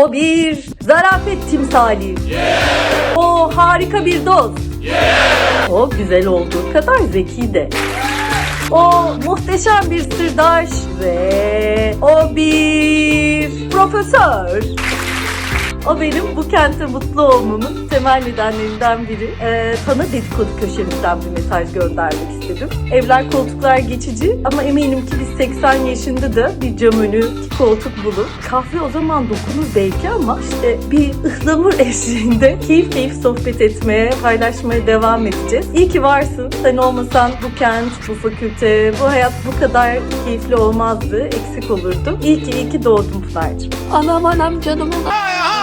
O bir zarafet timsali. O harika bir dost. O güzel olduğu kadar zeki de. O muhteşem bir sırdaş ve o bir profesör. O benim bu kente mutlu olmamın temel nedenlerinden biri. Ee, sana dedikodu köşemizden bir mesaj göndermek istedim. Evler koltuklar geçici ama eminim ki biz 80 yaşında da bir cam önü iki koltuk bulup kahve o zaman dokunur belki ama işte bir ıhlamur eşliğinde keyif keyif sohbet etmeye, paylaşmaya devam edeceğiz. İyi ki varsın. Sen olmasan bu kent, bu fakülte, bu hayat bu kadar keyifli olmazdı. Eksik olurdu. İyi ki iyi ki doğdun Pınar'cığım. Anam anam canım anam.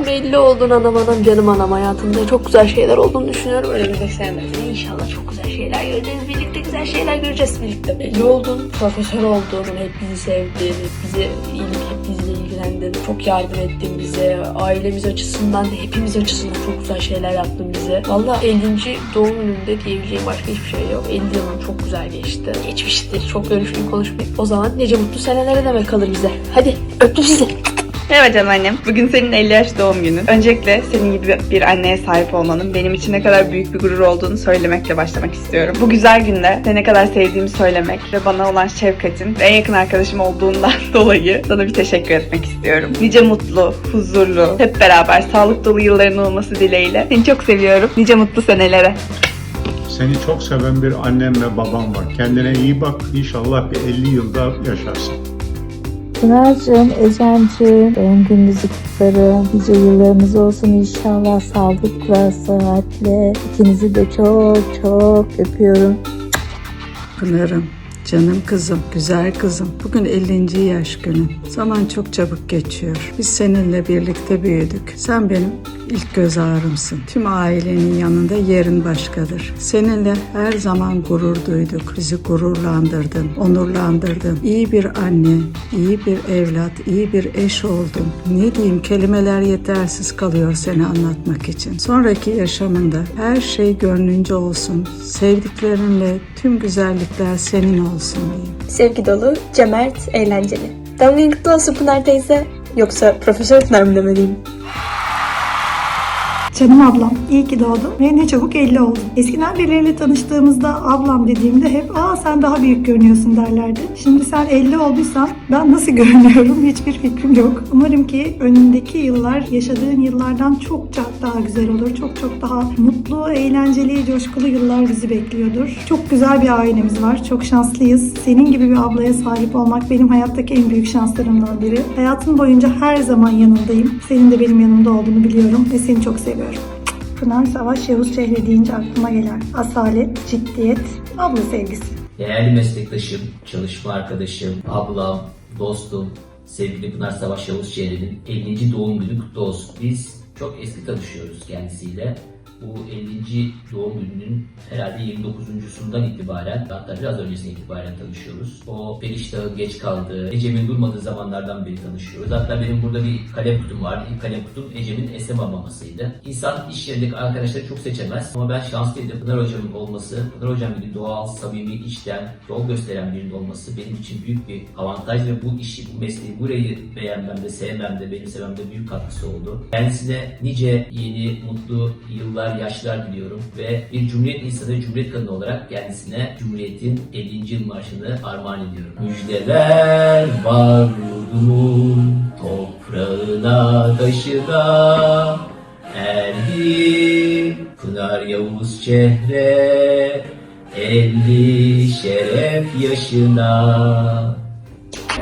Belli oldun anam anam canım anam hayatımda. Çok güzel şeyler olduğunu düşünüyorum. Önümüzdeki senelerde inşallah çok güzel şeyler göreceğiz. Birlikte güzel şeyler göreceğiz. Birlikte belli oldun. Profesör oldun. Hep bizi sevdin. Hep bize iyilik hep bizle ilgilendin. Çok yardım ettin bize. Ailemiz açısından da hepimiz açısından çok güzel şeyler yaptın bize. Valla 50. doğum gününde diyebileceğim başka hiçbir şey yok. 50 yılın çok güzel geçti. Geçmiştir. Çok görüşmeyi konuşmayı o zaman nice mutlu senelere demek kalır bize. Hadi öptüm sizi Merhaba canım annem. Bugün senin 50 yaş doğum günün. Öncelikle senin gibi bir anneye sahip olmanın benim için ne kadar büyük bir gurur olduğunu söylemekle başlamak istiyorum. Bu güzel günde seni ne kadar sevdiğimi söylemek ve bana olan şefkatin ve en yakın arkadaşım olduğundan dolayı sana bir teşekkür etmek istiyorum. Nice mutlu, huzurlu, hep beraber sağlık dolu yılların olması dileğiyle. Seni çok seviyorum. Nice mutlu senelere. Seni çok seven bir annem ve babam var. Kendine iyi bak. İnşallah bir 50 yılda yaşarsın. Pınar'cığım, Ecem'ciğim doğum gününüzü kutlarım. Nice yıllarınız olsun inşallah sağlıkla, sıhhatle. İkinizi de çok çok öpüyorum. Pınar'ım, canım kızım, güzel kızım. Bugün 50. yaş günün. Zaman çok çabuk geçiyor. Biz seninle birlikte büyüdük. Sen benim ilk göz ağrımsın. Tüm ailenin yanında yerin başkadır. Seninle her zaman gurur duyduk. Bizi gururlandırdın, onurlandırdın. İyi bir anne, iyi bir evlat, iyi bir eş oldun. Ne diyeyim kelimeler yetersiz kalıyor seni anlatmak için. Sonraki yaşamında her şey gönlünce olsun. Sevdiklerinle tüm güzellikler senin olsun diyeyim. Sevgi dolu, cömert, eğlenceli. Günün kutlu olsun Pınar teyze. Yoksa Profesör Pınar mı demeliyim? Canım ablam, iyi ki doğdun ve ne çabuk 50 oldun. Eskiden birileriyle tanıştığımızda ablam dediğimde hep aa sen daha büyük görünüyorsun derlerdi. Şimdi sen 50 olduysan ben nasıl görünüyorum hiçbir fikrim yok. Umarım ki önündeki yıllar yaşadığın yıllardan çok çok daha güzel olur. Çok çok daha mutlu, eğlenceli, coşkulu yıllar bizi bekliyordur. Çok güzel bir ailemiz var. Çok şanslıyız. Senin gibi bir ablaya sahip olmak benim hayattaki en büyük şanslarımdan biri. Hayatım boyunca her zaman yanındayım. Senin de benim yanımda olduğunu biliyorum ve seni çok seviyorum. Pınar Savaş Yavuz Şehri deyince aklıma gelen asalet, ciddiyet, abla sevgisi. Değerli meslektaşım, çalışma arkadaşım, ablam, dostum, sevgili Pınar Savaş Yavuz Çehre'nin 50. doğum günü kutlu olsun. Biz çok eski tanışıyoruz kendisiyle. Bu 50. doğum gününün herhalde 29.sundan itibaren hatta biraz öncesine itibaren tanışıyoruz. O Periştah'ın geç kaldığı, Ecem'in durmadığı zamanlardan beri tanışıyoruz. Hatta benim burada bir kalem kutum vardı. İlk kalem kutum Ecem'in esem mamasıydı. İnsan iş yerindeki arkadaşları çok seçemez ama ben şanslıydım. Pınar Hocam'ın olması, Pınar Hocam gibi doğal, samimi, içten, yol gösteren birinin olması benim için büyük bir avantaj ve bu işi, bu mesleği, burayı beğenmemde, sevmemde, benimsememde büyük katkısı oldu. Kendisine nice yeni, mutlu yıllar, yaşlar diliyorum ve bir Cumhuriyet insanı, Cumhuriyet kadını olarak kendisine Cumhuriyet'in 50. yıl marşını armağan ediyorum. Müjdeler var yurdumun toprağına, taşına erdi Pınar Yavuz çehre elli şeref yaşına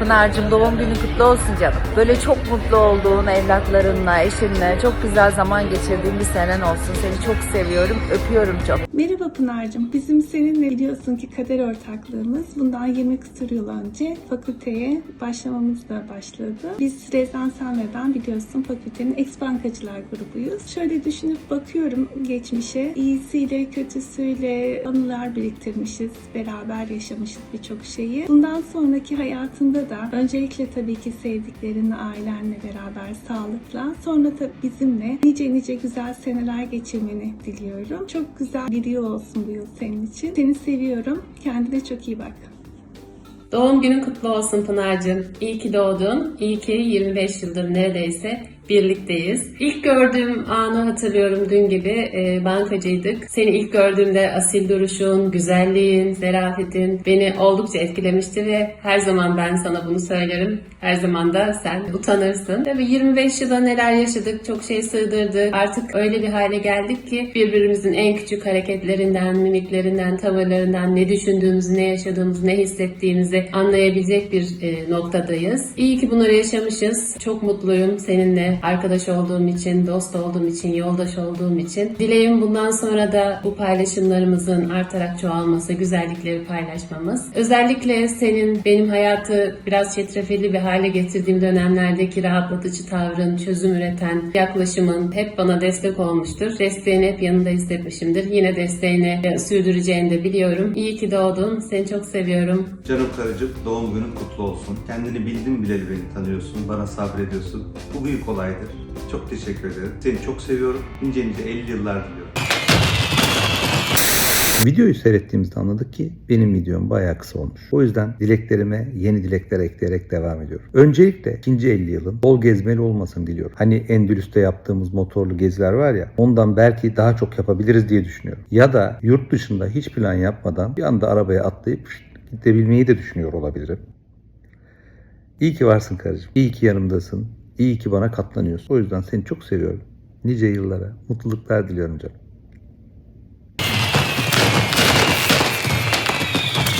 Pınar'cığım doğum günü kutlu olsun canım. Böyle çok mutlu olduğun evlatlarınla, eşinle çok güzel zaman geçirdiğin bir senen olsun. Seni çok seviyorum, öpüyorum çok. Merhaba Pınar'cığım. Bizim seninle biliyorsun ki kader ortaklığımız bundan 20 küsur yıl önce fakülteye başlamamızla başladı. Biz Rezan Sen ve ben biliyorsun fakültenin ex bankacılar grubuyuz. Şöyle düşünüp bakıyorum geçmişe. İyisiyle kötüsüyle anılar biriktirmişiz. Beraber yaşamışız birçok şeyi. Bundan sonraki hayatında da öncelikle tabii ki sevdiklerinle, ailenle beraber sağlıkla sonra da bizimle nice nice güzel seneler geçirmeni diliyorum. Çok güzel bir yıl olsun bu yıl senin için. Seni seviyorum. Kendine çok iyi bak. Doğum günün kutlu olsun Pınar'cığım. İyi ki doğdun. İyi ki 25 yıldır neredeyse birlikteyiz. İlk gördüğüm anı hatırlıyorum dün gibi. E, bankacıydık. Seni ilk gördüğümde asil duruşun, güzelliğin, zarafetin beni oldukça etkilemişti ve her zaman ben sana bunu söylerim. Her zaman da sen utanırsın. Tabii 25 yılda neler yaşadık, çok şey sığdırdık. Artık öyle bir hale geldik ki birbirimizin en küçük hareketlerinden, mimiklerinden, tavırlarından ne düşündüğümüzü, ne yaşadığımızı, ne hissettiğimizi anlayabilecek bir e, noktadayız. İyi ki bunları yaşamışız. Çok mutluyum seninle arkadaş olduğum için, dost olduğum için, yoldaş olduğum için. Dileğim bundan sonra da bu paylaşımlarımızın artarak çoğalması, güzellikleri paylaşmamız. Özellikle senin benim hayatı biraz çetrefilli bir hale getirdiğim dönemlerdeki rahatlatıcı tavrın, çözüm üreten yaklaşımın hep bana destek olmuştur. Desteğini hep yanında hissetmişimdir. Yine desteğini e, sürdüreceğini de biliyorum. İyi ki doğdun. Seni çok seviyorum. Canım karıcığım doğum günün kutlu olsun. Kendini bildin bileli beni tanıyorsun, bana sabrediyorsun. Bu büyük olaydır. Çok teşekkür ederim. Seni çok seviyorum. Nice nice 50 yıllar diliyorum. Videoyu seyrettiğimizde anladık ki benim videom bayağı kısa olmuş. O yüzden dileklerime yeni dilekler ekleyerek devam ediyorum. Öncelikle ikinci 50 yılın bol gezmeli olmasını diliyorum. Hani Endülüs'te yaptığımız motorlu geziler var ya ondan belki daha çok yapabiliriz diye düşünüyorum. Ya da yurt dışında hiç plan yapmadan bir anda arabaya atlayıp gidebilmeyi de düşünüyor olabilirim. İyi ki varsın karıcığım. İyi ki yanımdasın. İyi ki bana katlanıyorsun. O yüzden seni çok seviyorum. Nice yıllara mutluluklar diliyorum canım.